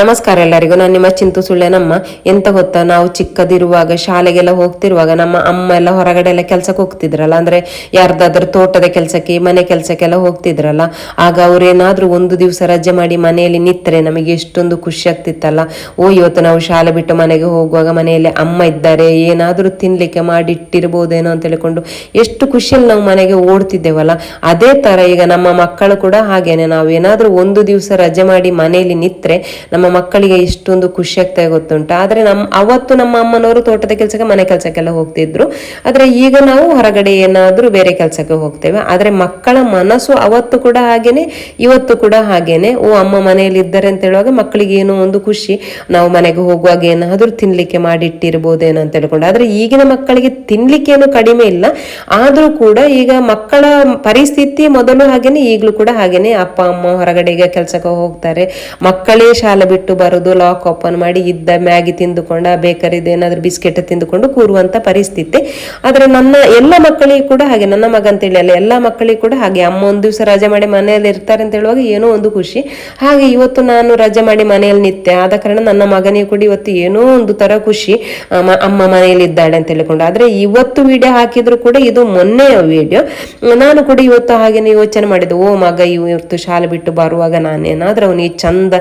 ನಮಸ್ಕಾರ ಎಲ್ಲರಿಗೂ. ನಾನು ನಿಮ್ಮ ಚಿಂತು ಸುಳ್ಳೆನಮ್ಮ ಎಂತ ಗೊತ್ತಾ? ನಾವು ಚಿಕ್ಕದಿರುವಾಗ, ಶಾಲೆಗೆಲ್ಲ ಹೋಗ್ತಿರುವಾಗ ನಮ್ಮ ಅಮ್ಮ ಎಲ್ಲ ಹೊರಗಡೆ ಎಲ್ಲ ಕೆಲ್ಸಕ್ಕೆ ಹೋಗ್ತಿದ್ರಲ್ಲ? ಅಂದ್ರೆ ಯಾರ್ದಾದ್ರೂ ತೋಟದ ಕೆಲಸಕ್ಕೆ, ಮನೆ ಕೆಲಸಕ್ಕೆಲ್ಲ ಹೋಗ್ತಿದ್ರಲ್ಲ? ಆಗ ಅವ್ರೇನಾದ್ರೂ ಒಂದು ದಿವಸ ರಜೆ ಮಾಡಿ ಮನೆಯಲ್ಲಿ ನಿತ್ತರೆ ನಮಗೆ ಎಷ್ಟೊಂದು ಖುಷಿ ಆಗ್ತಿತ್ತಲ್ಲ? ಓ, ಇವತ್ತು ನಾವು ಶಾಲೆ ಬಿಟ್ಟು ಮನೆಗೆ ಹೋಗುವಾಗ ಮನೆಯಲ್ಲಿ ಅಮ್ಮ ಇದ್ದಾರೆ. ಏನಾದರೂ ತಿನ್ಲಿಕ್ಕೆ ಮಾಡಿಟ್ಟಿರ್ಬೋದೇನೋ ಅಂತ ಹೇಳಿಕೊಂಡು ಎಷ್ಟು ಖುಷಿಯಲ್ಲಿ ನಾವು ಮನೆಗೆ ಓಡ್ತಿದ್ದೇವಲ್ಲ? ಅದೇ ತರ ಈಗ ನಮ್ಮ ಮಕ್ಕಳು ಕೂಡ ಹಾಗೇನೆ. ನಾವು ಏನಾದ್ರೂ ಒಂದು ದಿವಸ ರಜೆ ಮಾಡಿ ಮನೆಯಲ್ಲಿ ನಿತ್ರೆ ನಮ್ಮ ಮಕ್ಕಳಿಗೆ ಇಷ್ಟೊಂದು ಖುಷಿ ಆಗ್ತಾ ಗೊತ್ತುಂಟು. ಆದ್ರೆ ನಮ್ಮ ಅವತ್ತು ನಮ್ಮ ಅಮ್ಮನವರು ತೋಟದ ಕೆಲಸಕ್ಕೆ ಮನೆ ಕೆಲಸಕ್ಕೆಲ್ಲ ಹೋಗ್ತಿದ್ರು. ಆದ್ರೆ ಈಗ ನಾವು ಹೊರಗಡೆ ಏನಾದರೂ ಬೇರೆ ಕೆಲಸಕ್ಕೆ ಹೋಗ್ತೇವೆ. ಆದ್ರೆ ಮಕ್ಕಳ ಮನಸ್ಸು ಅವತ್ತು ಕೂಡ ಹಾಗೇನೆ, ಇವತ್ತು ಕೂಡ ಹಾಗೇನೆ. ಓ, ಅಮ್ಮ ಮನೆಯಲ್ಲಿ ಇದ್ದಾರೆ ಅಂತ ಹೇಳುವಾಗ ಮಕ್ಕಳಿಗೆ ಏನೋ ಒಂದು ಖುಷಿ. ನಾವು ಮನೆಗೆ ಹೋಗುವಾಗ ಏನಾದರೂ ತಿನ್ಲಿಕ್ಕೆ ಮಾಡಿಟ್ಟಿರ್ಬೋದೇನೋ ಅಂತ ಹೇಳ್ಕೊಂಡು. ಆದ್ರೆ ಈಗಿನ ಮಕ್ಕಳಿಗೆ ತಿನ್ಲಿಕ್ಕೆ ಏನು ಕಡಿಮೆ ಇಲ್ಲ. ಆದ್ರೂ ಕೂಡ ಈಗ ಮಕ್ಕಳ ಪರಿಸ್ಥಿತಿ ಮೊದಲು ಹಾಗೇನೆ, ಈಗಲೂ ಕೂಡ ಹಾಗೇನೆ. ಅಪ್ಪ, ಅಮ್ಮ ಹೊರಗಡೆಗೆ ಕೆಲಸಕ್ಕೆ ಹೋಗ್ತಾರೆ. ಮಕ್ಕಳೇ ಶಾಲೆ ಬಿಟ್ಟು ಬರೋದು ಲಾಕ್ ಓಪನ್ ಮಾಡಿ ಇದ್ದ ಮ್ಯಾಗಿ ತಿಂದುಕೊಂಡ ಬೇಕರಿದು ಏನಾದರೂ ಬಿಸ್ಕೆಟ್ ತಿಂದುಕೊಂಡು ಕೂರುವಂತ ಪರಿಸ್ಥಿತಿ. ಆದ್ರೆ ನನ್ನ ಎಲ್ಲ ಮಕ್ಕಳಿಗೆ ಕೂಡ ಹಾಗೆ, ನನ್ನ ಮಗ ಅಂತೇಳಿ ಅಲ್ಲ, ಎಲ್ಲ ಮಕ್ಕಳಿಗೆ ಕೂಡ ಹಾಗೆ. ಅಮ್ಮ ಒಂದು ದಿವಸ ರಜೆ ಮಾಡಿ ಮನೆಯಲ್ಲಿ ಇರ್ತಾರೆ ಅಂತ ಹೇಳುವಾಗ ಏನೋ ಒಂದು ಖುಷಿ. ಹಾಗೆ ಇವತ್ತು ನಾನು ರಜೆ ಮಾಡಿ ಮನೆಯಲ್ಲಿ ನಿತ್ತೆ ಆದ ಕಾರಣ ನನ್ನ ಮಗನಿಗೆ ಕೂಡ ಇವತ್ತು ಏನೋ ಒಂದು ತರ ಖುಷಿ. ಅಮ್ಮ ಅಮ್ಮ ಮನೆಯಲ್ಲಿ ಇದ್ದಾಳೆ ಅಂತ ಹೇಳಿಕೊಂಡು. ಆದ್ರೆ ಇವತ್ತು ವಿಡಿಯೋ ಹಾಕಿದ್ರು ಕೂಡ ಇದು ಮೊನ್ನೆಯ ವಿಡಿಯೋ ನಾನು ಕೂಡ ಇವತ್ತು ಹಾಗೇನೆ ಯೋಚನೆ ಮಾಡಿದೆ ಓ ಮಗ ಇವತ್ತು ಶಾಲೆ ಬಿಟ್ಟು ಬರುವಾಗ ನಾನೇನಾದ್ರೂ ಅವನಿಗೆ ಚಂದ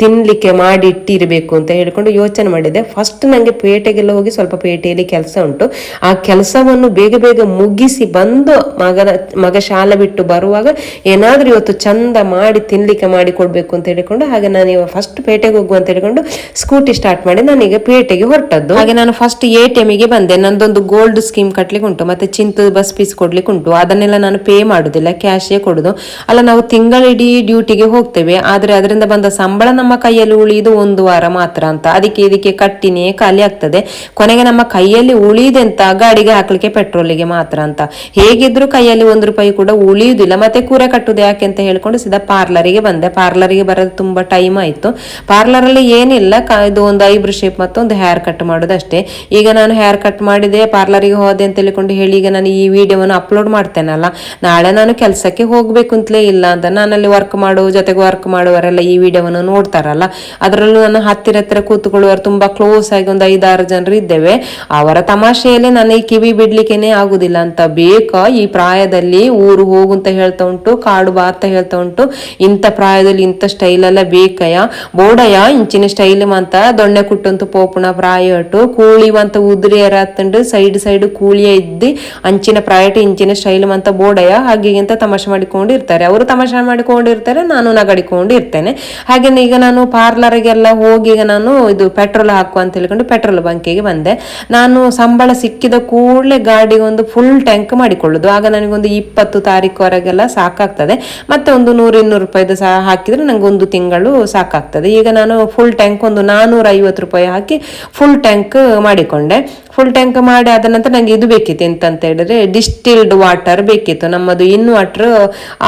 ತಿನ್ಲಿಕ್ಕೆ ಮಾಡಿ ಇಟ್ಟಿರಬೇಕು ಅಂತ ಹೇಳ್ಕೊಂಡು ಯೋಚನೆ ಮಾಡಿದೆ. ಫಸ್ಟ್ ನನಗೆ ಪೇಟೆಗೆಲ್ಲ ಹೋಗಿ ಸ್ವಲ್ಪ ಪೇಟೆಯಲ್ಲಿ ಕೆಲಸ ಉಂಟು. ಆ ಕೆಲಸವನ್ನು ಬೇಗ ಬೇಗ ಮುಗಿಸಿ ಬಂದು ಮಗನ ಮಗ ಶಾಲೆ ಬಿಟ್ಟು ಬರುವಾಗ ಏನಾದ್ರೂ ಇವತ್ತು ಚಂದ ಮಾಡಿ ತಿನ್ನಲಿಕ್ಕೆ ಮಾಡಿ ಕೊಡಬೇಕು ಅಂತ ಹೇಳಿಕೊಂಡು, ಹಾಗೆ ನಾನು ಇವಾಗ ಫಸ್ಟ್ ಪೇಟೆಗೆ ಹೋಗುವ ಅಂತ ಹೇಳಿಕೊಂಡು ಸ್ಕೂಟಿ ಸ್ಟಾರ್ಟ್ ಮಾಡಿ ನಾನೀಗ ಪೇಟೆಗೆ ಹೊರಟದ್ದು. ಹಾಗೆ ನಾನು ಫಸ್ಟ್ ಎ ಟಿ ಎಮ್ಗೆ ಬಂದೆ. ನಂದೊಂದು ಗೋಲ್ಡ್ ಸ್ಕೀಮ್ ಕಟ್ಲಿಕ್ಕೆ ಉಂಟು. ಮತ್ತೆ ಚಿಂತು ಬಸ್ ಫೀಸ್ ಕೊಡ್ಲಿಕ್ಕೆ ಉಂಟು. ಅದನ್ನೆಲ್ಲ ನಾನು ಪೇ ಮಾಡುದಿಲ್ಲ ಕ್ಯಾಶೇ ಕೊಡುದು. ಅಲ್ಲ, ನಾವು ತಿಂಗಳಿಡೀ ಡ್ಯೂಟಿಗೆ ಹೋಗ್ತೇವೆ. ಆದರೆ ಅದರಿಂದ ಬಂದ ಸಂಬಳ ನಮ್ಮ ಕೈಯಲ್ಲಿ ಉಳಿದು ಒಂದು ವಾರ ಮಾತ್ರ ಅಂತ. ಅದಕ್ಕೆ ಇದಕ್ಕೆ ಕಟ್ಟಿನೇ ಖಾಲಿ ಆಗ್ತದೆ. ಕೊನೆಗೆ ನಮ್ಮ ಕೈಯಲ್ಲಿ ಉಳಿದೆ ಗಾಡಿಗೆ ಹಾಕ್ಲಿಕ್ಕೆ ಪೆಟ್ರೋಲಿಗೆ ಮಾತ್ರ ಅಂತ. ಹೇಗಿದ್ರು ಕೈಯಲ್ಲಿ ಒಂದು ರೂಪಾಯಿ ಕೂಡ ಉಳಿಯುವುದಿಲ್ಲ. ಮತ್ತೆ ಕೂರೆ ಕಟ್ಟುದು ಯಾಕೆ ಅಂತ ಹೇಳ್ಕೊಂಡು ಸೀದಾ ಪಾರ್ಲರಿಗೆ ಬಂದೆ. ಪಾರ್ಲರಿಗೆ ಬರೋದು ತುಂಬಾ ಟೈಮ್ ಆಯ್ತು. ಪಾರ್ಲರ್ ಅಲ್ಲಿ ಏನಿಲ್ಲ ಇದು ಒಂದು ಐಬ್ರು ಶೇಪ್ ಮತ್ತು ಒಂದು ಹೇರ್ ಕಟ್ ಮಾಡೋದು ಅಷ್ಟೇ. ಈಗ ನಾನು ಹೇರ್ ಕಟ್ ಮಾಡಿದೆ. ಪಾರ್ಲರಿಗೆ ಹೋದೆ ಅಂತ ಹೇಳಿಕೊಂಡು ಹೇಳಿ ಈಗ ನಾನು ಈ ವಿಡಿಯೋವನ್ನು ಅಪ್ಲೋಡ್ ಮಾಡ್ತೇನಲ್ಲ. ನಾಳೆ ನಾನು ಕೆಲಸಕ್ಕೆ ಹೋಗ್ಬೇಕು ಅಂತಲೇ ಇಲ್ಲ ಅಂತ. ನಾನಲ್ಲಿ ವರ್ಕ್ ಮಾಡೋ, ಜೊತೆಗೆ ವರ್ಕ್ ಮಾಡೋವರೆಲ್ಲ ಈ ವಿಡಿಯೋವನ್ನು ನೋಡ್ತಾರಲ್ಲ. ಅದರಲ್ಲೂ ನನ್ನ ಹತ್ತಿರ ಹತ್ತಿರ ಕೂತ್ಕೊಳ್ಳುವವರು ತುಂಬಾ ಕ್ಲೋಸ್ ಆಗಿ ಒಂದು ಐದಾರು ಜನರು ಇದ್ದೇವೆ. ಅವರ ತಮಾಷೆಯಲ್ಲಿ ನನಗೆ ಕಿವಿ ಬಿಡ್ಲಿಕ್ಕೆನೆ ಆಗುದಿಲ್ಲ ಅಂತ ಬೇಕಾ. ಈ ಪ್ರಾಯದಲ್ಲಿ ಊರು ಹೋಗು ಅಂತ ಹೇಳ್ತಾ ಉಂಟು, ಕಾಡು ಬಾ ಅಂತ ಹೇಳ್ತಾ ಉಂಟು. ಇಂಥ ಪ್ರಾಯದಲ್ಲಿ ಇಂಥ ಸ್ಟೈಲ್ ಎಲ್ಲ ಬೇಕಯ್ಯ. ಬೋಡಯ್ಯ, ಇಂಚಿನ ಸ್ಟೈಲ್ ಅಂತ ದೊಣ್ಣೆ ಕುಟ್ಟಂತ ಪೋಪುಣ ಪ್ರಾಯ ಅಟ್ಟು ಕೂಳಿವಂತ ಉದುರಿಯರ ಹತ್ತಂಡು ಸೈಡ್ ಸೈಡ್ ಕೂಳಿಯ ಇದ್ದಿ. ಅಂಚಿನ ಪ್ರಾಯಟ ಇಂಚಿನ ಸ್ಟೈಲ್ ಅಂತ ಬೋಡಯ್ಯ ಹಾಗೆ ಅಂತ ತಮಾಷೆ ಮಾಡಿಕೊಂಡು ಇರ್ತಾರೆ. ಅವರು ತಮಾಷೆ ಮಾಡಿಕೊಂಡಿರ್ತಾರೆ ನಾನು ನಗಡಿಕೊಂಡು ಇರ್ತೇನೆ. ಹಾಗೆ ಈಗ ನಾನು ಪಾರ್ಲರ್ಗೆಲ್ಲ ಹೋಗಿ ಈಗ ನಾನು ಇದು ಪೆಟ್ರೋಲ್ ಹಾಕುವ ಅಂತ ಹೇಳ್ಕೊಂಡು ಪೆಟ್ರೋಲ್ ಬಂಕಿಗೆ ಬಂದೆ. ನಾನು ಸಂಬಳ ಸಿಕ್ಕಿದ ಕೂಡಲೇ ಗಾಡಿಗೊಂದು ಫುಲ್ ಟ್ಯಾಂಕ್ ಮಾಡಿಕೊಳ್ಳೋದು. ಆಗ ನನಗೊಂದು ಇಪ್ಪತ್ತು ತಾರೀಕುವರೆಗೆಲ್ಲ ಸಾಕಾಗ್ತದೆ. ಮತ್ತೆ ಒಂದು ನೂರು, ಇನ್ನೂರು ರೂಪಾಯಿದು ಸಹ ಹಾಕಿದ್ರೆ ನಂಗೆ ಒಂದು ತಿಂಗಳು ಸಾಕಾಗ್ತದೆ. ಈಗ ನಾನು ಫುಲ್ ಟ್ಯಾಂಕ್ ಒಂದು ನಾನೂರ ಐವತ್ತು ರೂಪಾಯಿ ಹಾಕಿ ಫುಲ್ ಟ್ಯಾಂಕ್ ಮಾಡಿಕೊಂಡೆ. ಫುಲ್ ಟ್ಯಾಂಕ್ ಮಾಡಿ ಆದ ನಂತರ ನಂಗೆ ಇದು ಬೇಕಿತ್ತು ಎಂತಂತ ಹೇಳಿದ್ರೆ ಡಿಸ್ಟಿಲ್ಡ್ ವಾಟರ್ ಬೇಕಿತ್ತು. ನಮ್ಮದು ಇನ್ ವಾಟರ್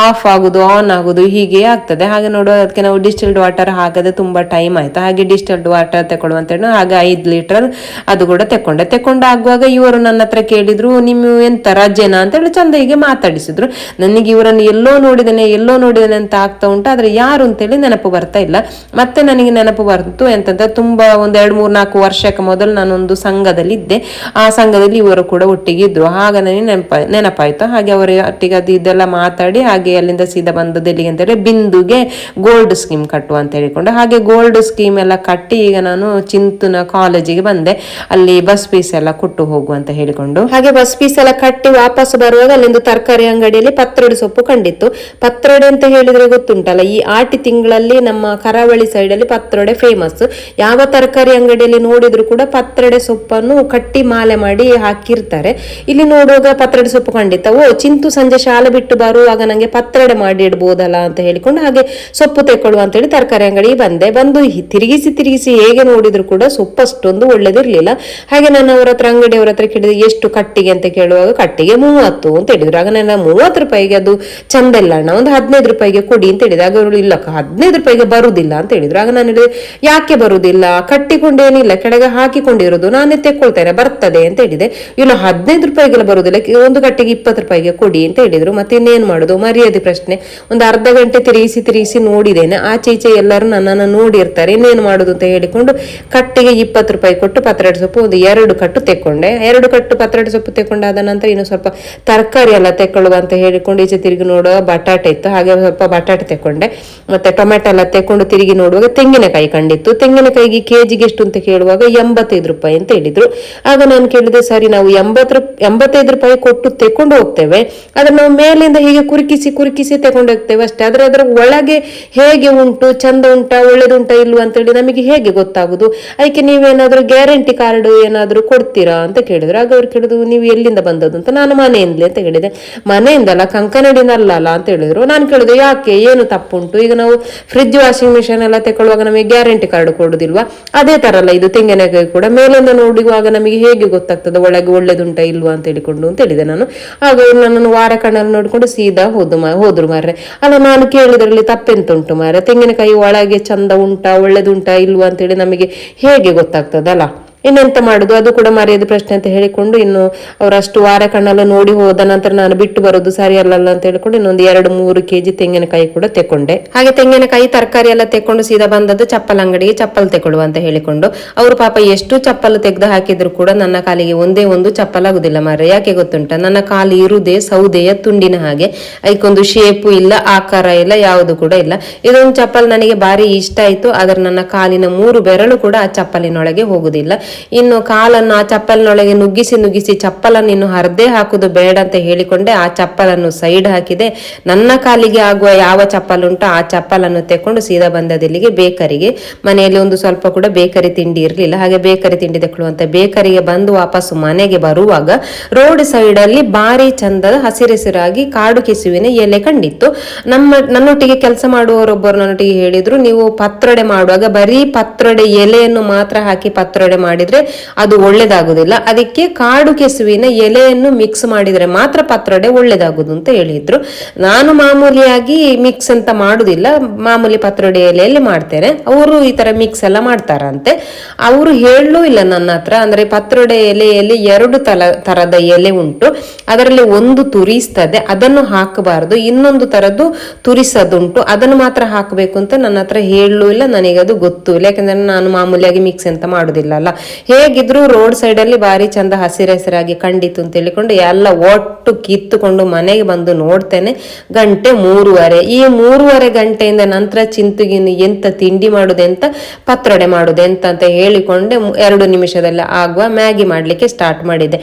ಆಫ್ ಆಗುದು ಆನ್ ಆಗುದು ಹೀಗೆ ಆಗ್ತದೆ. ಹಾಗೆ ನೋಡುವ ಅದಕ್ಕೆ ನಾವು ಡಿಸ್ಟಿಲ್ಡ್ ವಾಟರ್ ಹಾಕದೆ ತುಂಬಾ ಟೈಮ್ ಆಯ್ತು. ಹಾಗೆ ಡಿಸ್ಟಿಲ್ಡ್ ವಾಟರ್ ತಗೊಳ್ಳುವಂತ ಹೇಳಿ ಹಾಗೆ ಐದು ಲೀಟರ್ ಅದು ಕೂಡ ತಕೊಂಡೆ. ತಕೊಂಡು ಆಗುವಾಗ ಇವರು ನನ್ನ ಹತ್ರ ಕೇಳಿದ್ರು, ನಿಮ್ಮ ಎಂತ ರಜೆನಾ ಅಂತ ಹೇಳಿ ಚಂದ ಹೀಗೆ ಮಾತಾಡಿಸಿದ್ರು. ನನಗೆ ಇವರನ್ನು ಎಲ್ಲೋ ನೋಡಿದ್ದೇನೆ ಎಲ್ಲೋ ನೋಡಿದ್ದೇನೆ ಅಂತ ಆಗ್ತಾ ಉಂಟು. ಆದ್ರೆ ಯಾರು ಅಂತೇಳಿ ನೆನಪು ಬರ್ತಾ ಇಲ್ಲ. ಮತ್ತೆ ನನಗೆ ನೆನಪು ಬಂತು ಎಂತಂದ್ರೆ ತುಂಬಾ ಒಂದ್ ಎರಡ್ ಮೂರ್ ನಾಲ್ಕು ವರ್ಷಕ್ಕೆ ಮೊದಲು ನಾನೊಂದು ಸಂಘದಲ್ಲಿ ಇದ್ದೆ ಆ ಸಂಘದಲ್ಲಿ ಇವರು ಕೂಡ ಒಟ್ಟಿಗೆ ಇದ್ರು ಆಗ ನನಗೆ ನೆನಪ, ನೆನಪಾಯ್ತು. ಹಾಗೆ ಅವರ ಒಟ್ಟಿಗೆ ಅದು ಇದೆಲ್ಲ ಮಾತಾಡಿ ಹಾಗೆ ಅಲ್ಲಿಂದ ಸೀದಾ ಬಂದದ್ದು ಎಲ್ಲಿಗೆ ಅಂತ ಹೇಳಿ ಬಿಂದುಗೆ ಗೋಲ್ಡ್ ಸ್ಕೀಮ್ ಕಟ್ಟುವ ಅಂತ ಹೇಳಿಕೊಂಡು. ಹಾಗೆ ಗೋಲ್ಡ್ ಸ್ಕೀಮ್ ಎಲ್ಲ ಕಟ್ಟಿ ಈಗ ನಾನು ಚಿಂತನ ಕಾಲೇಜಿಗೆ ಬಂದೆ. ಅಲ್ಲಿ ಬಸ್ ಫೀಸ್ ಎಲ್ಲ ಕೊಟ್ಟು ಹೋಗು ಅಂತ ಹೇಳಿಕೊಂಡು. ಹಾಗೆ ಬಸ್ ಫೀಸ್ ಎಲ್ಲ ಕಟ್ಟಿ ವಾಪಸ್ ಬರುವಾಗ ಅಲ್ಲಿಂದ ತರಕಾರಿ ಅಂಗಡಿಯಲ್ಲಿ ಪತ್ರೊಡೆ ಸೊಪ್ಪು ಕಂಡಿತ್ತು. ಪತ್ರೊಡೆ ಅಂತ ಹೇಳಿದ್ರೆ ಗೊತ್ತುಂಟಲ್ಲ, ಈ ಆಟಿ ತಿಂಗಳಲ್ಲಿ ನಮ್ಮ ಕರಾವಳಿ ಸೈಡ್ ಅಲ್ಲಿ ಪತ್ರೊಡೆ ಫೇಮಸ್ ಯಾವ ತರಕಾರಿ ಅಂಗಡಿಯಲ್ಲಿ ನೋಡಿದ್ರು ಕೂಡ ಪತ್ರೊಡೆ ಸೊಪ್ಪನ್ನು ಕಟ್ಟಿ ಮಾಲೆ ಮಾಡಿ ಹಾಕಿರ್ತಾರೆ. ಇಲ್ಲಿ ನೋಡುವಾಗ ಪತ್ರಡೆ ಸೊಪ್ಪು ಖಂಡಿತ, ಓ, ಚಿಂತು ಸಂಜೆ ಶಾಲೆ ಬಿಟ್ಟು ಬರುವಾಗ ನಂಗೆ ಪತ್ರಡೆ ಮಾಡಿ ಇಡ್ಬೋದಲ್ಲ ಅಂತ ಹೇಳಿಕೊಂಡು ಹಾಗೆ ಸೊಪ್ಪು ತೆಕ್ಕೊಳ್ಳುವ ಅಂತ ಹೇಳಿ ತರಕಾರಿ ಅಂಗಡಿ ಬಂದೆ. ಬಂದು ತಿರುಗಿಸಿ ತಿರುಗಿಸಿ ಹೇಗೆ ನೋಡಿದ್ರು ಕೂಡ ಸೊಪ್ಪು ಅಷ್ಟೊಂದು ಒಳ್ಳೇದಿರ್ಲಿಲ್ಲ. ಹಾಗೆ ನಾನು ಅವ್ರ ಹತ್ರ, ಅಂಗಡಿಯವ್ರ ಹತ್ರ ಕೇಳಿದೆ, ಎಷ್ಟು ಕಟ್ಟಿಗೆ? ಅಂತ ಕೇಳುವಾಗ, ಕಟ್ಟಿಗೆ ಮೂವತ್ತು. ಅಂತ ಹೇಳಿದ್ರು. ಆಗ ನಾನು ಮೂವತ್ತು ರೂಪಾಯಿಗೆ ಅದು ಚಂದ ಇಲ್ಲ ಅಣ್ಣ, ಒಂದು ಹದಿನೈದು ರೂಪಾಯಿಗೆ ಕೊಡಿ ಅಂತ ಹೇಳಿದೆ ಆಗ ಅವರು ಇಲ್ಲ ಹದಿನೈದು ರೂಪಾಯಿಗೆ ಬರುದಿಲ್ಲ. ಅಂತ ಹೇಳಿದ್ರು. ಆಗ ನಾನು ಹೇಳಿದೆ, ಯಾಕೆ ಬರುದಿಲ್ಲ? ಕಟ್ಟಿಕೊಂಡೇನಿಲ್ಲ, ಕೆಳಗೆ ಹಾಕಿಕೊಂಡಿರೋದು, ನಾನೇ ತೆಕ್ಕೊಳ್ತೇನೆ ಬರ್ತದೆ ಅಂತ ಹೇಳಿದೆ. ಇನ್ನು ಹದಿನೈದು ರೂಪಾಯಿಗೆಲ್ಲ ಬರುವುದಿಲ್ಲ ಒಂದು ಕಟ್ಟೆಗೆ ಇಪ್ಪತ್ತು ರೂಪಾಯಿಗೆ ಕೊಡಿ ಅಂತ ಹೇಳಿದ್ರು. ಮತ್ತೆ ಇನ್ನೇನು ಮಾಡೋದು? ಮರ್ಯಾದೆ ಪ್ರಶ್ನೆ. ಒಂದು ಅರ್ಧ ಗಂಟೆ ತಿರುಗಿಸಿ ತಿರುಗಿಸಿ ನೋಡಿದ್ದೇನೆ. ಆಚೆ ಈಚೆ ಎಲ್ಲರೂ ನನ್ನನ್ನು ನೋಡಿರ್ತಾರೆ. ಇನ್ನೇನು ಮಾಡೋದು ಅಂತ ಹೇಳಿಕೊಂಡು ಕಟ್ಟೆಗೆ ಇಪ್ಪತ್ತು ರೂಪಾಯಿ ಕೊಟ್ಟು ಪತ್ರೊಡೆ ಸೊಪ್ಪು, ಒಂದು ಎರಡು ಕಟ್ಟು ತೆಕ್ಕೊಂಡೆ. ಎರಡು ಕಟ್ಟು ಪತ್ರೊಡೆ ಸೊಪ್ಪು ತೆಕ್ಕೊಂಡಾದ ನಂತರ ಇನ್ನು ಸ್ವಲ್ಪ ತರಕಾರಿ ಎಲ್ಲ ತೆಕ್ಕೊಳ್ಳುವ ಅಂತ ಹೇಳಿಕೊಂಡು ಈಚೆ ತಿರುಗಿ ನೋಡುವ ಬಟಾಟೆ ಇತ್ತು. ಹಾಗೆ ಸ್ವಲ್ಪ ಬಟಾಟೆ ತೆಕ್ಕೊಂಡೆ. ಮತ್ತೆ ಟೊಮೆಟೊ ಎಲ್ಲ ತೆಕ್ಕೊಂಡು ತಿರುಗಿ ನೋಡುವಾಗ ತೆಂಗಿನಕಾಯಿ ಕಂಡಿತ್ತು. ತೆಂಗಿನಕಾಯಿಗೆ ಕೆಜಿಗೆ ಎಷ್ಟು ಅಂತ ಕೇಳುವಾಗ ಎಂಬತ್ತೈದು ರೂಪಾಯಿ ಅಂತ ಹೇಳಿದ್ರು. ಆಗ ನಾನು ಕೇಳಿದೆ, ಸರಿ, ನಾವು ಎಂಬತ್ತು ರೂಪ್- ಎಂಬತ್ತೈದು ರೂಪಾಯಿ ಕೊಟ್ಟು ತೆಕೊಂಡು ಹೋಗ್ತೇವೆ. ಆದ್ರೆ ನಾವು ಮೇಲಿಂದ ಹೀಗೆ ಕುರುಕಿಸಿ ಕುರುಕಿಸಿ ತಗೊಂಡು ಹೋಗ್ತೇವೆ ಅಷ್ಟೇ. ಆದ್ರೆ ಅದರ ಒಳಗೆ ಹೇಗೆ ಉಂಟು, ಚಂದ ಉಂಟಾ, ಒಳ್ಳೇದುಂಟಾ, ಇಲ್ವಾ ಅಂತೇಳಿ ನಮಗೆ ಹೇಗೆ ಗೊತ್ತಾಗುದು? ಅದಕ್ಕೆ ನೀವೇನಾದ್ರೂ ಗ್ಯಾರಂಟಿ ಕಾರ್ಡ್ ಏನಾದ್ರೂ ಕೊಡ್ತೀರಾ? ಅಂತ ಕೇಳಿದ್ರು. ಆಗ ಅವ್ರು ಕೇಳಿದ್ರು, ನೀವು ಎಲ್ಲಿಂದ ಬಂದದ್ದು? ಅಂತ. ನಾನು ಮನೆಯಿಂದಲೇ ಅಂತ ಹೇಳಿದೆ. ಮನೆಯಿಂದಲ್ಲ ಕಂಕನಡಿನಲ್ಲ ಅಂತ ಹೇಳಿದ್ರು. ನಾನು ಕೇಳಿದೆ, ಯಾಕೆ? ಏನು ತಪ್ಪುಂಟು? ಈಗ ನಾವು ಫ್ರಿಜ್ ವಾಷಿಂಗ್ ಮಿಷನ್ ಎಲ್ಲ ತಗೊಳ್ಳುವಾಗ ನಮಗೆ ಗ್ಯಾರಂಟಿ ಕಾರ್ಡ್ ಕೊಡುದಿಲ್ವಾ? ಅದೇ ತರ ಅಲ್ಲ, ಇದು ತೆಂಗಿನಕಾಯಿ ಕೂಡ. ಮೇಲಿಂದ ನೋಡುವಾಗ ನಮಗೆ ಹೇಗೆ ಗೊತ್ತಾಗ್ತದೆ, ಒಳಗೆ ಒಳ್ಳೇದುಂಟ ಇಲ್ವಾ ಅಂತ ಹೇಳಿಕೊಂಡು ಅಂತ ಹೇಳಿದೆ ನಾನು. ಆಗ ಅವ್ರು ನನ್ನನ್ನು ವಾರ ಕಣ್ಣಲ್ಲಿ ನೋಡಿಕೊಂಡು ಸೀದಾ ಹೋದು ಹೋದ್ರು ಮಾರ್ರೆ. ಅಲ್ಲ, ನಾನು ಕೇಳಿದ್ರಲ್ಲಿ ತಪ್ಪೆಂತುಂಟು ಮಾರ್ರೆ? ತೆಂಗಿನಕಾಯಿ ಒಳಗೆ ಚಂದ ಉಂಟಾ, ಒಳ್ಳೇದುಂಟಾ ಇಲ್ವಾ ಅಂತೇಳಿ ನಮಗೆ ಹೇಗೆ ಗೊತ್ತಾಗ್ತದಲ್ಲ? ಇನ್ನೆಂತ ಮಾಡುದು? ಅದು ಕೂಡ ಮರೆಯದ ಪ್ರಶ್ನೆ ಅಂತ ಹೇಳಿಕೊಂಡು ಇನ್ನು ಅವರಷ್ಟು ವಾರ ಕಣ್ಣಲ್ಲ ನೋಡಿ ಹೋದ ನಂತರ ನಾನು ಬಿಟ್ಟು ಬರೋದು ಸರಿ ಅಲ್ಲಲ್ಲ ಅಂತ ಹೇಳಿಕೊಂಡು ಇನ್ನೊಂದು ಎರಡು ಮೂರು ಕೆಜಿ ತೆಂಗಿನಕಾಯಿ ಕೂಡ ತೆಕೊಂಡೆ ಹಾಗೆ ತೆಂಗಿನಕಾಯಿ, ತರಕಾರಿ ಎಲ್ಲ ತೆಕೊಂಡು ಸೀದಾ ಬಂದದ್ದು ಚಪ್ಪಲ್ ಅಂಗಡಿಗೆ ಚಪ್ಪಲ್ ತೆಕೊಳ್ಳುವ ಅಂತ ಹೇಳಿಕೊಂಡು ಅವರು ಪಾಪ ಎಷ್ಟು ಚಪ್ಪಲ್ ತೆಗೆದು ಹಾಕಿದ್ರು ಕೂಡ ನನ್ನ ಕಾಲಿಗೆ ಒಂದೇ ಒಂದು ಚಪ್ಪಲ್ ಆಗುದಿಲ್ಲ ಮಾರ ಯಾಕೆ ಗೊತ್ತುಂಟ? ನನ್ನ ಕಾಲು ಇರುದೇ, ಸೌದೆಯ ತುಂಡಿನ ಹಾಗೆ. ಅದಕ್ಕೊಂದು ಶೇಪು ಇಲ್ಲ, ಆಕಾರ ಇಲ್ಲ, ಯಾವುದು ಕೂಡ ಇಲ್ಲ. ಇದೊಂದು ಚಪ್ಪಲ್ ನನಗೆ ಭಾರಿ ಇಷ್ಟ ಆಯ್ತು, ಆದ್ರೆ ನನ್ನ ಕಾಲಿನ ಮೂರು ಬೆರಳು ಕೂಡ ಆ ಚಪ್ಪಲಿನೊಳಗೆ ಹೋಗುದಿಲ್ಲ. ಇನ್ನು ಕಾಲನ್ನು ಆ ಚಪ್ಪಲಿನೊಳಗೆ ನುಗ್ಗಿಸಿ ನುಗ್ಗಿಸಿ ಚಪ್ಪಲನ್ನು ಇನ್ನು ಹರಿದೇ ಹಾಕುದು ಬೇಡ ಅಂತ ಹೇಳಿಕೊಂಡೆ. ಆ ಚಪ್ಪಲನ್ನು ಸೈಡ್ ಹಾಕಿದೆ. ನನ್ನ ಕಾಲಿಗೆ ಆಗುವ ಯಾವ ಚಪ್ಪಲ್ ಉಂಟು ಆ ಚಪ್ಪಲನ್ನು ತೆಕೊಂಡು ಸೀದಾ ಬಂದದಿಲ್ಲಿಗೆ ಬೇಕರಿಗೆ, ಮನೆಯಲ್ಲಿ ಒಂದು ಸ್ವಲ್ಪ ಕೂಡ ಬೇಕರಿ ತಿಂಡಿ ಇರಲಿಲ್ಲ. ಹಾಗೆ ಬೇಕರಿ ತಿಂಡಿ ತೆಕೊಳ್ಳುವಂತ ಬೇಕರಿಗೆ ಬಂದು ವಾಪಸ್ಸು ಮನೆಗೆ ಬರುವಾಗ ರೋಡ್ ಸೈಡ್ ಅಲ್ಲಿ ಭಾರಿ ಚಂದದ ಹಸಿರಿಸಿರಾಗಿ ಕಾಡು ಕೆಸುವಿನ ಎಲೆ ಕಂಡಿತ್ತು. ನಮ್ಮ, ನನ್ನೊಟ್ಟಿಗೆ ಕೆಲಸ ಮಾಡುವವರೊಬ್ಬರು ನನ್ನೊಟ್ಟಿಗೆ ಹೇಳಿದ್ರು, ನೀವು ಪತ್ರೊಡೆ ಮಾಡುವಾಗ ಬರೀ ಪತ್ರೊಡೆ ಎಲೆಯನ್ನು ಮಾತ್ರ ಹಾಕಿ ಪತ್ರೊಡೆ ಮಾಡಿದ್ರೆ ಅದು ಒಳ್ಳೇದಾಗುದಿಲ್ಲ. ಅದಕ್ಕೆ ಕಾಡು ಕೆಸುವಿನ ಎಲೆಯನ್ನು ಮಿಕ್ಸ್ ಮಾಡಿದ್ರೆ ಮಾತ್ರ ಪತ್ರೊಡೆ ಒಳ್ಳೇದಾಗುದು ಅಂತ ಹೇಳಿದ್ರು. ನಾನು ಮಾಮೂಲಿಯಾಗಿ ಮಿಕ್ಸ್ ಅಂತ ಮಾಡುದಿಲ್ಲ. ಮಾಮೂಲಿ ಪತ್ರೊಡೆ ಎಲೆಯಲ್ಲಿ ಮಾಡ್ತೇನೆ. ಅವರು ಈ ತರ ಮಿಕ್ಸ್ ಎಲ್ಲ ಮಾಡ್ತಾರಂತೆ. ಅವರು ಹೇಳಲೂ ಇಲ್ಲ ನನ್ನ ಹತ್ರ. ಅಂದ್ರೆ ಪತ್ರೊಡೆ ಎಲೆಯಲ್ಲಿ ಎರಡು ತಲ, ತರದ ಎಲೆ ಉಂಟು. ಅದರಲ್ಲಿ ಒಂದು ತುರಿಸ್ತದೆ. ಅದನ್ನು ಹಾಕಬಾರದು. ಇನ್ನೊಂದು ತರದ್ದು ತುರಿಸದುಂಟು. ಅದನ್ನು ಮಾತ್ರ ಹಾಕಬೇಕು ಅಂತ ನನ್ನ ಹತ್ರ ಹೇಳಲೂ ಇಲ್ಲ. ನನಗೆ ಅದು ಗೊತ್ತು ಇಲ್ಲ ಯಾಕಂದ್ರೆ ನಾನು ಮಾಮೂಲಿಯಾಗಿ ಮಿಕ್ಸ್ ಅಂತ ಮಾಡುದಿಲ್ಲ ಅಲ್ಲ. ಹೇಗಿದ್ರು ರೋಡ್ ಸೈಡ್ ಅಲ್ಲಿ ಬಾರಿ ಚಂದ ಹಸಿರೆಸರಾಗಿ ಕಂಡಿತು ಅಂತ ಹೇಳಿಕೊಂಡು ಎಲ್ಲ ಒಟ್ಟು ಕಿತ್ತುಕೊಂಡು ಮನೆಗೆ ಬಂದು ನೋಡ್ತೇನೆ. ಗಂಟೆ ಮೂರುವರೆ. ಈ ಮೂರುವರೆ ಗಂಟೆಯಿಂದ ನಂತರ ಚಿಂತುಗಿನ್ನು ಎಂತ ತಿಂಡಿ ಮಾಡುದೆಂತ ಪತ್ರೊಡೆ ಮಾಡುದೆಂತ ಅಂತ ಹೇಳಿಕೊಂಡೆ ಎರಡು ನಿಮಿಷದಲ್ಲಿ ಆಗುವ ಮ್ಯಾಗಿ ಮಾಡ್ಲಿಕ್ಕೆ ಸ್ಟಾರ್ಟ್ ಮಾಡಿದೆ.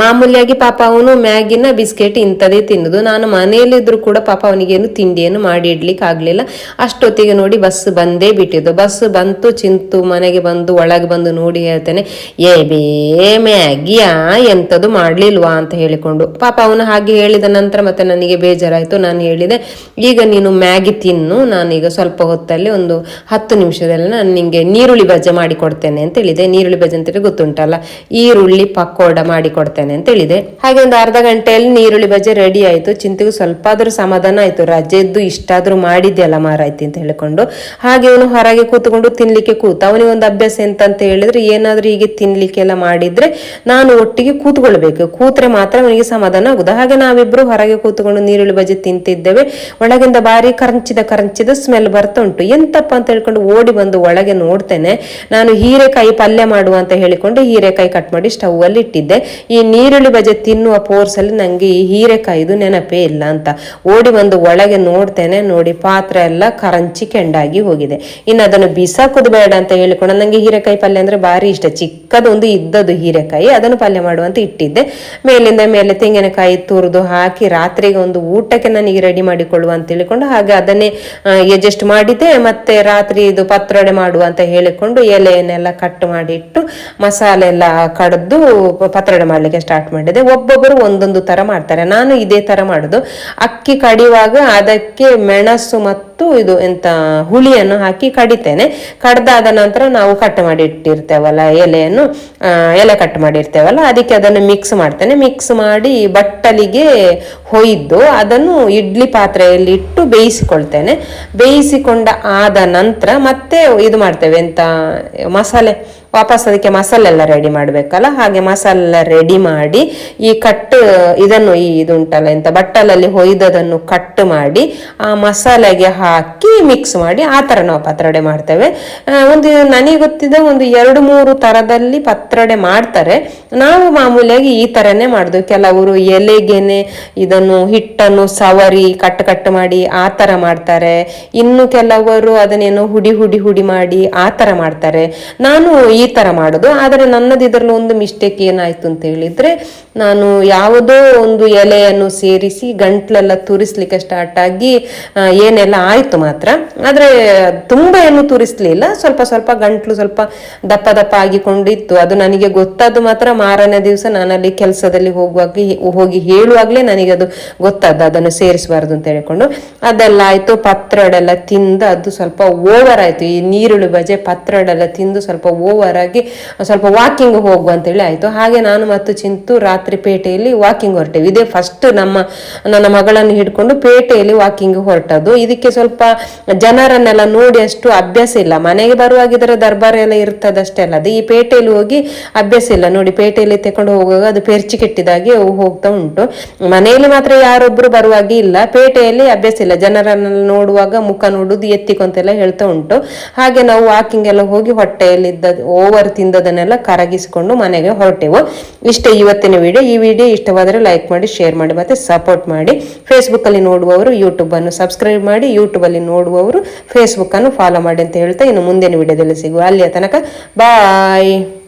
ಮಾಮೂಲಿಯಾಗಿ ಪಾಪ ಅವನು ಮ್ಯಾಗಿನ ಬಿಸ್ಕೆಟ್ ಇಂಥದೇ ತಿನ್ನುದು. ನಾನು ಮನೆಯಲ್ಲಿದ್ರು ಕೂಡ ಪಾಪ ಅವನಿಗೇನು ತಿಂಡಿಯನ್ನು ಮಾಡಿ ಇಡ್ಲಿಕ್ಕೆ ಆಗ್ಲಿಲ್ಲ ಅಷ್ಟೊತ್ತಿಗೆ ನೋಡಿ ಬಸ್ ಬಂದೇ ಬಿಟ್ಟಿದ್ದು. ಬಸ್ ಬಂತು, ಚಿಂತು ಮನೆಗೆ ಬಂದು ಒಳಗೆ ಬಂದು ನೋಡಿ ಹೇಳ್ತೇನೆ, ಏ ಬೇ ಮ್ಯಾಗಿಯಾ ಎಂಥದ್ದು ಮಾಡ್ಲಿಲ್ವಾ? ಅಂತ ಹೇಳಿಕೊಂಡು, ಪಾಪ ಅವನು ಹಾಗೆ ಹೇಳಿದ ನಂತರ ಮತ್ತೆ ನನಗೆ ಬೇಜಾರಾಯಿತು. ನಾನು ಹೇಳಿದೆ, ಈಗ ನೀನು ಮ್ಯಾಗಿ ತಿನ್ನು, ನಾನೀಗ ಸ್ವಲ್ಪ ಹೊತ್ತಲ್ಲಿ ಒಂದು ಹತ್ತು ನಿಮಿಷದಲ್ಲಿ ನಾನು ನಿಮಗೆ ನೀರುಳ್ಳಿ ಬಜ್ಜೆ ಮಾಡಿ ಕೊಡ್ತೇನೆ ಅಂತ ಹೇಳಿದೆ. ನೀರುಳ್ಳಿ ಬಜ್ಜೆ ಅಂತೇಳಿ ಗೊತ್ತುಂಟಲ್ಲ, ಈರುಳ್ಳಿ ಪಕೋಡ ಮಾಡಿಕೊಡ್ತೇನೆ ಅಂತ ಹೇಳಿದೆ. ಹಾಗೆ ಒಂದು ಅರ್ಧ ಗಂಟೆಯಲ್ಲಿ ನೀರುಳ್ಳಿ ಬಜ್ಜೆ ರೆಡಿ ಆಯಿತು. ಚಿಂತೆಗೂ ಸ್ವಲ್ಪ ಆದರೂ ಸಮಾಧಾನ ಆಯಿತು. ರಜೆದ್ದು ಇಷ್ಟಾದರೂ ಮಾಡಿದ್ಯಲ್ಲ ಮಾರಾಯ್ತಿ ಅಂತ ಹೇಳಿಕೊಂಡು, ಹಾಗೆ ಅವನು ಹೊರಗೆ ಕೂತ್ಕೊಂಡು ತಿನ್ಲಿಕ್ಕೆ ಕೂತು ಅವನಿಗೆ ಒಂದು ಅಭ್ಯಾಸ ಎಂತ ಅಂತ ಹೇಳಿದ್ರೆ, ಏನಾದ್ರೂ ಹೀಗೆ ತಿನ್ಲಿಕ್ಕೆಲ್ಲ ಮಾಡಿದ್ರೆ ನಾನು ಒಟ್ಟಿಗೆ ಕೂತ್ಕೊಳ್ಬೇಕು. ಕೂತ್ರೆ ಮಾತ್ರ ಅವನಿಗೆ ಸಮಾಧಾನ ಆಗುದು ಹಾಗೆ ನಾವಿಬ್ರು ಹೊರಗೆ ಕೂತ್ಕೊಂಡು ನೀರುಳ್ಳಿ ಬಜ್ಜಿ ತಿಂತಿದ್ದೇವೆ. ಒಳಗಿಂದ ಬಾರಿ ಕರಂಚಿದ ಕರಂಚಿದ ಸ್ಮೆಲ್ ಬರ್ತಾ ಉಂಟು ಎಂತಪ್ಪ ಅಂತ ಹೇಳ್ಕೊಂಡು ಓಡಿ ಬಂದು ಒಳಗೆ ನೋಡ್ತೇನೆ. ನಾನು ಹೀರೆಕಾಯಿ ಪಲ್ಯ ಮಾಡುವ ಅಂತ ಹೇಳಿಕೊಂಡು ಹೀರೆಕಾಯಿ ಕಟ್ ಮಾಡಿ ಸ್ಟವ್ ಅಲ್ಲಿ ಇಟ್ಟಿದ್ದೆ. ಈ ನೀರುಳ್ಳಿ ಬಜೆ ತಿನ್ನುವ ಪೋರ್ಸ್ ಅಲ್ಲಿ ನಂಗೆ ಈ ಹೀರೆಕಾಯಿದು ನೆನಪೇ ಇಲ್ಲ ಅಂತ. ಓಡಿ ಬಂದು ಒಳಗೆ ನೋಡ್ತೇನೆ. ನೋಡಿ ಪಾತ್ರೆ ಎಲ್ಲ ಕರಂಚಿ ಕೆಂಡಾಗಿ ಹೋಗಿದೆ. ಇನ್ನು ಅದನ್ನು ಬಿಸಾಕೋದು ಬೇಡ ಅಂತ ಹೇಳಿಕೊಂಡು ನಂಗೆ ಹೀರೆಕಾಯಿ ಪಲ್ಯ ಅಂದ್ರೆ ಭಾರಿ ಇಷ್ಟ. ಚಿಕ್ಕದೊಂದು ಇದ್ದದ್ದು ಹೀರೆಕಾಯಿ, ಅದನ್ನು ಪಲ್ಯ ಮಾಡುವಂತ ಇಟ್ಟಿದ್ದೆ. ಮೇಲಿಂದ ಮೇಲೆ ತೆಂಗಿನಕಾಯಿ ತುರಿದು ಹಾಕಿ ರಾತ್ರಿಗೆ ಒಂದು ಊಟಕ್ಕೆ ನನಗೆ ರೆಡಿ ಮಾಡಿಕೊಳ್ಳುವ ಅಂತ ಹೇಳಿಕೊಂಡು ಹಾಗೆ ಅದನ್ನೇ ಅಡ್ಜಸ್ಟ್ ಮಾಡಿದ್ದೆ. ಮತ್ತೆ ರಾತ್ರಿ ಇದು ಪತ್ರೊಡೆ ಮಾಡುವ ಅಂತ ಹೇಳಿಕೊಂಡು ಎಲೆಯನ್ನೆಲ್ಲ ಕಟ್ ಮಾಡಿ ಇಟ್ಟು ಮಸಾಲೆ ಎಲ್ಲ ಕಡ್ದು ಪತ್ರೊಡೆ ಮಾಡ್ಲಿಕ್ಕೆ ಸ್ಟಾರ್ಟ್ ಮಾಡಿದೆ. ಒಬ್ಬೊಬ್ಬರು ಒಂದೊಂದು ತರ ಮಾಡ್ತಾರೆ. ನಾನು ಇದೇ ತರ ಮಾಡುದು. ಅಕ್ಕಿ ಕಡಿಯುವಾಗ ಅದಕ್ಕೆ ಮೆಣಸು ಮತ್ತು ಇದು ಎಂತ ಹುಳಿಯನ್ನು ಹಾಕಿ ಕಡಿತೇನೆ. ಕಡ್ದಾದ ನಂತರ ನಾವು ಕಟ್ ಮಾಡಿ ಇಟ್ಟಿರ್ತೇವಲ್ಲ ಎಲೆಯನ್ನು ಎಲೆ ಕಟ್ ಮಾಡಿರ್ತೇವಲ್ಲ, ಅದಕ್ಕೆ ಅದನ್ನು ಮಿಕ್ಸ್ ಮಾಡ್ತೇನೆ. ಮಿಕ್ಸ್ ಮಾಡಿ ಬಟ್ಟಲಿಗೆ ಹೊಯ್ದು ಅದನ್ನು ಇಡ್ಲಿ ಪಾತ್ರೆಯಲ್ಲಿ ಇಟ್ಟು ಬೇಯಿಸಿಕೊಳ್ತೇನೆ. ಬೇಯಿಸಿಕೊಂಡ ಆದ ನಂತರ ಮತ್ತೆ ಇದು ಮಾಡ್ತೇವೆ ಎಂತ, ಮಸಾಲೆ. ವಾಪಸ್ ಅದಕ್ಕೆ ಮಸಾಲೆ ಎಲ್ಲ ರೆಡಿ ಮಾಡಬೇಕಲ್ಲ? ಹಾಗೆ ಮಸಾಲೆ ರೆಡಿ ಮಾಡಿ ಈ ಕಟ್ ಇದನ್ನು ಈ ಇದುಂಟಲ್ಲ ಎಂತ ಬಟ್ಟಲಲ್ಲಿ ಹೊಯ್ದದನ್ನು ಕಟ್ ಮಾಡಿ ಆ ಮಸಾಲೆಗೆ ಹಾಕಿ ಮಿಕ್ಸ್ ಮಾಡಿ ಆ ಥರ ನಾವು ಪತ್ರೊಡೆ ಮಾಡ್ತೇವೆ. ಒಂದು ನನಗೆ ಗೊತ್ತಿದ್ದ ಒಂದು ಎರಡು ಮೂರು ಥರದಲ್ಲಿ ಪತ್ರೊಡೆ ಮಾಡ್ತಾರೆ. ನಾವು ಮಾಮೂಲಿಯಾಗಿ ಈ ಥರನೇ ಮಾಡುದು. ಕೆಲವರು ಎಲೆಗೆನೆ ಇದನ್ನು ಹಿಟ್ಟನ್ನು ಸವರಿ ಕಟ್ ಕಟ್ ಮಾಡಿ ಆ ಥರ ಮಾಡ್ತಾರೆ. ಇನ್ನು ಕೆಲವರು ಅದನ್ನೇನು ಹುಡಿ ಹುಡಿ ಹುಡಿ ಮಾಡಿ ಆ ಥರ ಮಾಡ್ತಾರೆ. ನಾನು ಈ ಥರ ಮಾಡೋದು. ಆದರೆ ನನ್ನದು ಇದರಲ್ಲಿ ಒಂದು ಮಿಸ್ಟೇಕ್ ಏನಾಯ್ತು ಅಂತ ಹೇಳಿದ್ರೆ ನಾನು ಯಾವುದೋ ಒಂದು ಎಲೆಯನ್ನು ಸೇರಿಸಿ ಗಂಟ್ಲೆಲ್ಲ ತುರಿಸ್ಲಿಕ್ಕೆ ಸ್ಟಾರ್ಟ್ ಆಗಿ ಏನೆಲ್ಲ ಆಯ್ತು ಮಾತ್ರ. ಆದ್ರೆ ತುಂಬಾ ಏನು ತುರಿಸ್ಲಿಲ್ಲ. ಸ್ವಲ್ಪ ಸ್ವಲ್ಪ ಗಂಟ್ಲು ಸ್ವಲ್ಪ ದಪ್ಪ ದಪ್ಪ ಆಗಿಕೊಂಡಿತ್ತು. ಅದು ನನಗೆ ಗೊತ್ತಾದ್ದು ಮಾತ್ರ ಮಾರನೇ ದಿವಸ ನಾನಲ್ಲಿ ಕೆಲಸದಲ್ಲಿ ಹೋಗುವಾಗ ಹೋಗಿ ಹೇಳುವಾಗ್ಲೇ ನನಗೆ ಅದು ಗೊತ್ತಾದ್ದು, ಅದನ್ನು ಸೇರಿಸಬಾರ್ದು ಅಂತ ಹೇಳಿಕೊಂಡು. ಅದೆಲ್ಲ ಆಯ್ತು, ಪತ್ರಡೆಲ್ಲ ತಿಂದು ಅದು ಸ್ವಲ್ಪ ಓವರ್ ಆಯ್ತು. ಈ ನೀರುಳ್ಳಿ ಬಜೆ ಪತ್ರಡೆಲ್ಲ ತಿಂದು ಸ್ವಲ್ಪ ಓವರ್ ಆಗಿ, ಸ್ವಲ್ಪ ವಾಕಿಂಗ್ ಹೋಗುವ ಅಂತೇಳಿ ಆಯ್ತು. ಹಾಗೆ ನಾನು ಮತ್ತು ಚಿಂತು ರಾತ್ರಿ ಪೇಟೆಯಲ್ಲಿ ವಾಕಿಂಗ್ ಹೊರಟೇವೆ. ಇದೇ ಫಸ್ಟ್ ನಮ್ಮ, ನನ್ನ ಮಗಳನ್ನು ಹಿಡ್ಕೊಂಡು ಪೇಟೆಯಲ್ಲಿ ವಾಕಿಂಗ್ ಹೊರಟದ್ದು. ಇದಕ್ಕೆ ಸ್ವಲ್ಪ ಜನರನ್ನೆಲ್ಲ ನೋಡಿ ಅಷ್ಟು ಅಭ್ಯಾಸ ಇಲ್ಲ. ಮನೆಗೆ ಬರುವಾಗಿದ್ರೆ ದರ್ಬಾರ್ ಎಲ್ಲ ಇರ್ತದಷ್ಟೇ ಅಲ್ಲ. ಅದು ಈ ಪೇಟೆಯಲ್ಲಿ ಹೋಗಿ ಅಭ್ಯಾಸ ಇಲ್ಲ. ನೋಡಿ, ಪೇಟೆಯಲ್ಲಿ ತಕೊಂಡು ಹೋಗುವಾಗ ಅದು ಪೆರ್ಚಿ ಕೆಟ್ಟಿದಾಗೆ ಹೋಗ್ತಾ ಉಂಟು. ಮನೆಯಲ್ಲಿ ಮಾತ್ರ ಯಾರೊಬ್ರು ಬರುವಾಗೆ ಇಲ್ಲ. ಪೇಟೆಯಲ್ಲಿ ಅಭ್ಯಾಸ ಇಲ್ಲ. ಜನರನ್ನೆಲ್ಲ ನೋಡುವಾಗ ಮುಖ ನೋಡುದು ಎತ್ತಿಕೊಂತೆಲ್ಲ ಹೇಳ್ತಾ ಉಂಟು. ಹಾಗೆ ನಾವು ವಾಕಿಂಗ್ ಎಲ್ಲ ಹೋಗಿ ಹೊಟ್ಟೆಯಲ್ಲಿದ್ದ ಓವರ್ ತಿಂದದನ್ನೆಲ್ಲ ಕರಗಿಸಿಕೊಂಡು ಮನೆಗೆ ಹೊರಟೆವು. ಇಷ್ಟೇ ಇವತ್ತಿನ ವಿಡಿಯೋ ಈ ವಿಡಿಯೋ ಇಷ್ಟವಾದರೆ ಲೈಕ್ ಮಾಡಿ ಶೇರ್ ಮಾಡಿ ಮತ್ತು ಸಪೋರ್ಟ್ ಮಾಡಿ. ಫೇಸ್ಬುಕ್ಕಲ್ಲಿ ನೋಡುವವರು ಯೂಟ್ಯೂಬನ್ನು ಸಬ್ಸ್ಕ್ರೈಬ್ ಮಾಡಿ. ಯೂಟ್ಯೂಬಲ್ಲಿ ನೋಡುವವರು ಫೇಸ್ಬುಕ್ಕನ್ನು ಫಾಲೋ ಮಾಡಿ ಅಂತ ಹೇಳ್ತಾ ಇನ್ನು ಮುಂದಿನ ವಿಡಿಯೋದಲ್ಲಿ ಸಿಗುವ. ಅಲ್ಲಿಯ ತನಕ ಬಾಯ್